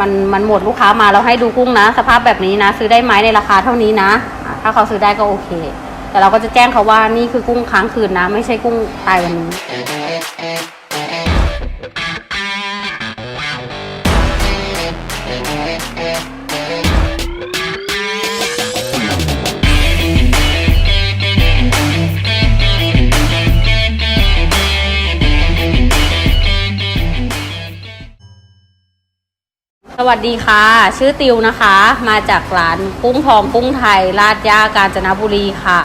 มันมันหมดลูกค้ามาเราให้ดูกุ้งนะ สภาพแบบนี้นะ ซื้อได้ไหมในราคาเท่านี้นะ ถ้าเขาซื้อได้ก็โอเค แต่เราก็จะแจ้งเขาว่านี่คือกุ้งค้างคืนนะ ไม่ใช่กุ้งตายวันนี้ สวัสดีค่ะ ชื่อติวนะคะ มาจากร้านกุ้งทองกุ้งไทยลาดย่ากาญจนบุรีค่ะ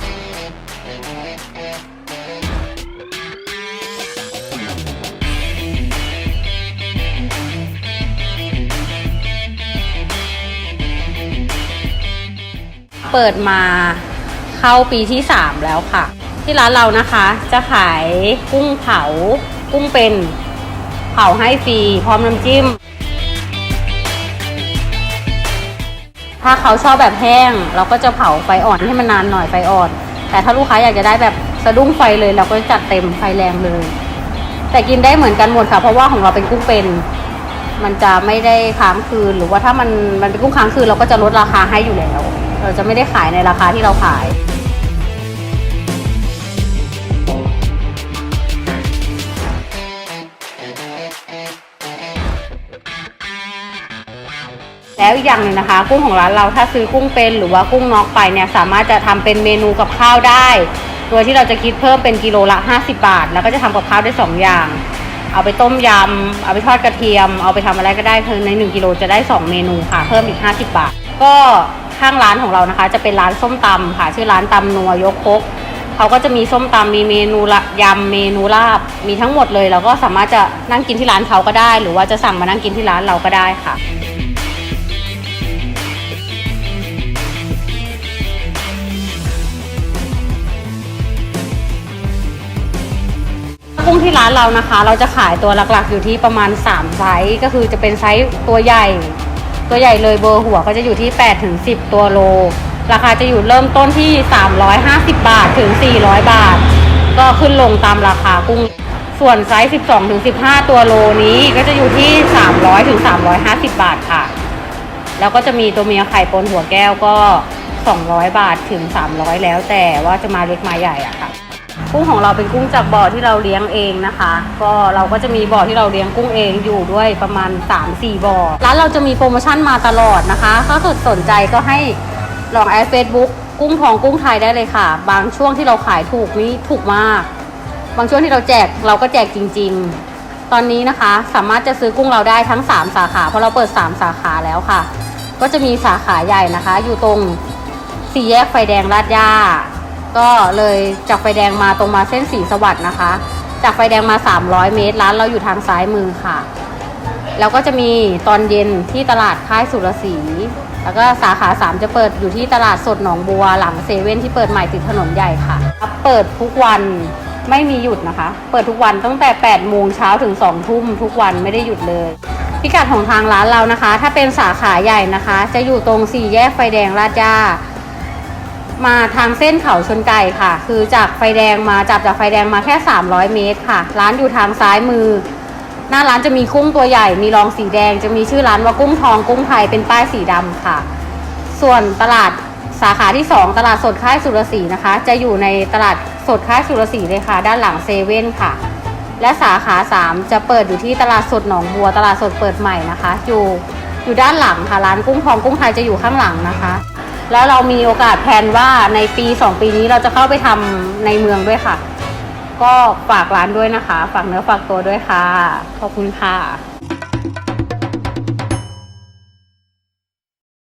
เปิดมาเข้าปีที่ 3 แล้วค่ะ ที่ร้านเรานะคะจะขายกุ้งเผา กุ้งเป็น เผาให้ฟรีพร้อมน้ำจิ้ม ถ้าเขาชอบแบบแห้ง เราก็จะเผาไฟอ่อนให้มันนานหน่อยไฟอ่อน แต่ถ้าลูกค้าอยากจะได้แบบสะดุ้งไฟเลย เราก็จัดเต็มไฟแรงเลย แต่กินได้เหมือนกันหมดค่ะ เพราะว่าของเราเป็นกุ้งเป็น มันจะไม่ได้ค้างคืน หรือว่าถ้ามันมันเป็นกุ้งค้างคืนเราก็จะลดราคาให้อยู่แล้ว เราจะไม่ได้ขายในราคาที่เราขาย แล้วอีกอย่างหนึ่งนะคะ กุ้งของร้านเราถ้าซื้อกุ้งเป็นหรือว่ากุ้งน็อกไปเนี่ยสามารถจะทำเป็นเมนูกับข้าวได้ โดยที่เราจะคิดเพิ่มเป็นกิโลละ 50 บาท แล้วก็จะทำกับข้าวได้ 2 อย่าง เอาไปต้มยำเอาไปทอดกระเทียม เอาไปทำอะไรก็ได้คือใน 1กิโลจะได้ 2 เมนูค่ะ เพิ่มอีก 50 บาท ก็ข้างร้านของเรานะคะ จะเป็นร้านส้มตำค่ะ ชื่อร้านตำนัวยกคกเขาก็จะมีส้มตำมีเมนูละยำเมนูลาบมีทั้งหมดเลย เราก็สามารถจะนั่งกินที่ร้านเขาก็ได้ หรือว่าจะสั่งมานั่งกินที่ร้านเราก็ได้ค่ะ กุ้งที่ร้านเรานะคะ เราจะขายตัวหลักๆ อยู่ที่ประมาณ 3 ไซส์ก็คือจะเป็นไซส์ตัวใหญ่ ตัวใหญ่เลยเบอร์หัวก็จะอยู่ที่8ถึง10 ตัวโล ราคาจะอยู่เริ่มต้นที่ 350 บาทถึง 400 บาท ก็ขึ้นลงตามราคากุ้ง ส่วนไซส์ 12ถึง15 ตัวโลนี้ก็จะอยู่ที่ 300ถึง350 บาทค่ะ แล้วก็จะมีตัวเมียไข่ปนหัวแก้วก็ 200 บาทถึง 300 แล้วแต่ว่าจะมาเล็กมาใหญ่อะค่ะ กุ้งของเราเป็นกุ้งจากบ่อที่เราเลี้ยงเองนะคะ ก็เราก็จะมีบ่อที่เราเลี้ยงกุ้งเองอยู่ด้วยประมาณ 3-4บ่อร้านเราจะมีโปรโมชั่นมาตลอดนะคะ ถ้าเกิดสนใจก็ให้ลองแอดเฟซบุ๊กกุ้งทองกุ้งไทยได้เลยค่ะ บางช่วงที่เราขายถูกนี่ถูกมาก บางช่วงที่เราแจกเราก็แจกจริง ๆ ตอนนี้นะคะสามารถจะซื้อกุ้งเราได้ทั้ง 3 สาขา เพราะเราเปิด 3 สาขาแล้วค่ะ ก็จะมีสาขาใหญ่นะคะ อยู่ตรงสี่แยกไฟแดงลาดย่า ก็เลยจากไฟแดงมาตรงมาเส้นสีสวัสด์นะคะ จากไฟแดงมา 300 เมตร ร้านเราอยู่ทางซ้ายมือค่ะ แล้วก็จะมีตอนเย็นที่ตลาดค่ายสุรศรีแล้วก็สาขา 3 จะเปิดอยู่ที่ตลาดสดหนองบัวหลังเซเว่นที่เปิดใหม่ติดถนนใหญ่ค่ะ เปิดทุกวันไม่มีหยุดนะคะ เปิดทุกวันตั้งแต่ 8 โมงเช้าถึง 2 ทุ่มทุกวันไม่ได้หยุดเลย พิกัดของทางร้านเรานะคะ ถ้าเป็นสาขาใหญ่นะคะ จะอยู่ตรงสี่แยกไฟแดงลาดย่า มาทางเส้นเขาชนไก่ค่ะ คือจากไฟแดงมาจับจากไฟแดงมาแค่ 300 เมตรค่ะ ร้านอยู่ทางซ้ายมือ หน้าร้านจะมีกุ้งตัวใหญ่ มีรองสีแดง จะมีชื่อร้านว่ากุ้งทองกุ้งไทยเป็นป้ายสีดำค่ะ ส่วนตลาดสาขาที่ 2 ตลาดสดค่ายสุรศรีนะคะ จะอยู่ในตลาดสดค่ายสุรศรีเลยค่ะ ด้านหลังเซเว่นค่ะ และสาขา 3 จะเปิดอยู่ที่ตลาดสดหนองบัว ตลาดสดเปิดใหม่นะคะ อยู่อยู่ด้านหลังค่ะ ร้านกุ้งทองกุ้งไทยจะอยู่ข้างหลังนะคะ แล้วเรามีโอกาสแพลนว่าในปี 2 ปีนี้เราจะเข้าไปทำในเมืองด้วยค่ะ ก็ฝากร้านด้วยนะคะ ฝากเนื้อฝากตัวด้วยค่ะ ขอบคุณค่ะ